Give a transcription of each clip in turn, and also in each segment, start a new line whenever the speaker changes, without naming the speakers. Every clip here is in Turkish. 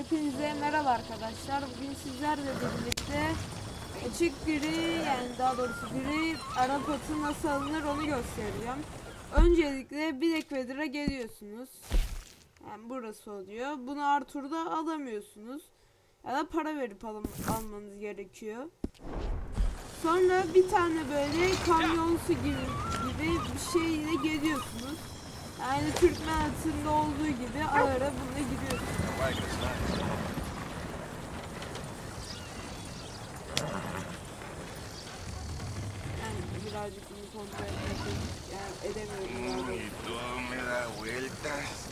Hepinize merhaba arkadaşlar. Bugün sizlerle birlikte açık gri yani daha doğrusu gri Arap atı nasıl alınır onu göstereceğim. Öncelikle Black Weather'a geliyorsunuz. Yani burası oluyor. Bunu Arthur'da alamıyorsunuz. Ya da para verip alım, almanız gerekiyor. Sonra bir tane böyle kamyonsu gibi, gibi bir şeyle geliyorsunuz. Yani Türkmen atında olduğu gibi ağıra bununla giriyorsunuz. Yani birazcık bunu kontrol etmek yani edemiyorum
Y todo me da vueltas.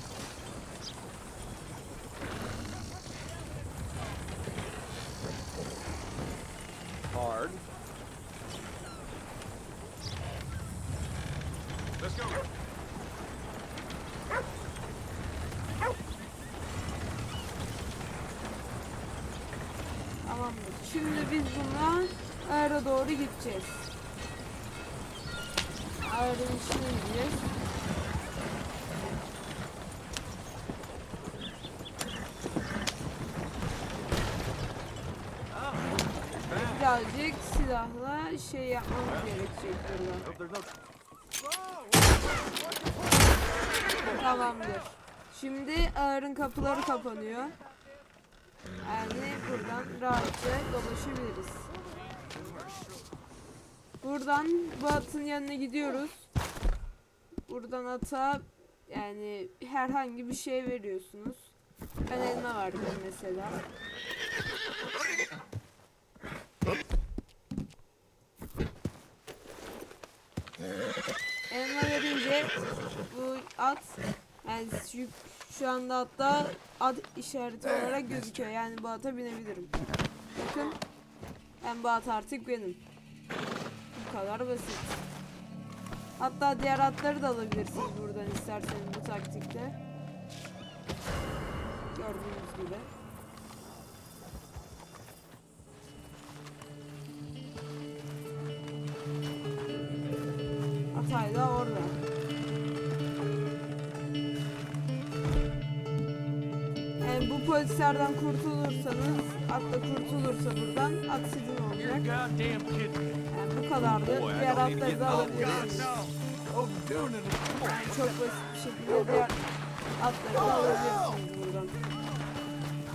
Hard.
Let's go.
Tamamdır. Şimdi biz buna ağıra doğru gideceğiz. Ağırın içine gideceğiz. Birazcık silahla şey yapmamız gerekecek burada. Tamamdır. Şimdi ağırın kapıları kapanıyor. Buradan rahatça dolaşabiliriz. Buradan bu atın yanına gidiyoruz. Buradan ata yani herhangi bir şey veriyorsunuz. Ben elma verdim mesela. Elma verince bu at yani şu, şu anda hatta ad işareti olarak gözüküyor. Yani bu ata binebilirim. Bakın. Ben bu at artık benim. Bu kadar basit. Hatta diğer atları da alabilirsiniz buradan isterseniz bu taktikte. Gördüğünüz gibi. Atay da orada. Polislerden kurtulursanız, atla kurtulursa buradan at sizin olacak. Yani bu kadardı. Diğer atları da alabilirsiniz.
Oh.
Yani çok basit bir şekilde diğer atları da alabilirsiniz buradan.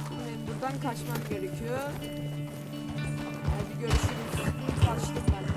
Şimdi buradan kaçmak gerekiyor. Hadi görüşürüz. Kaçtım ben.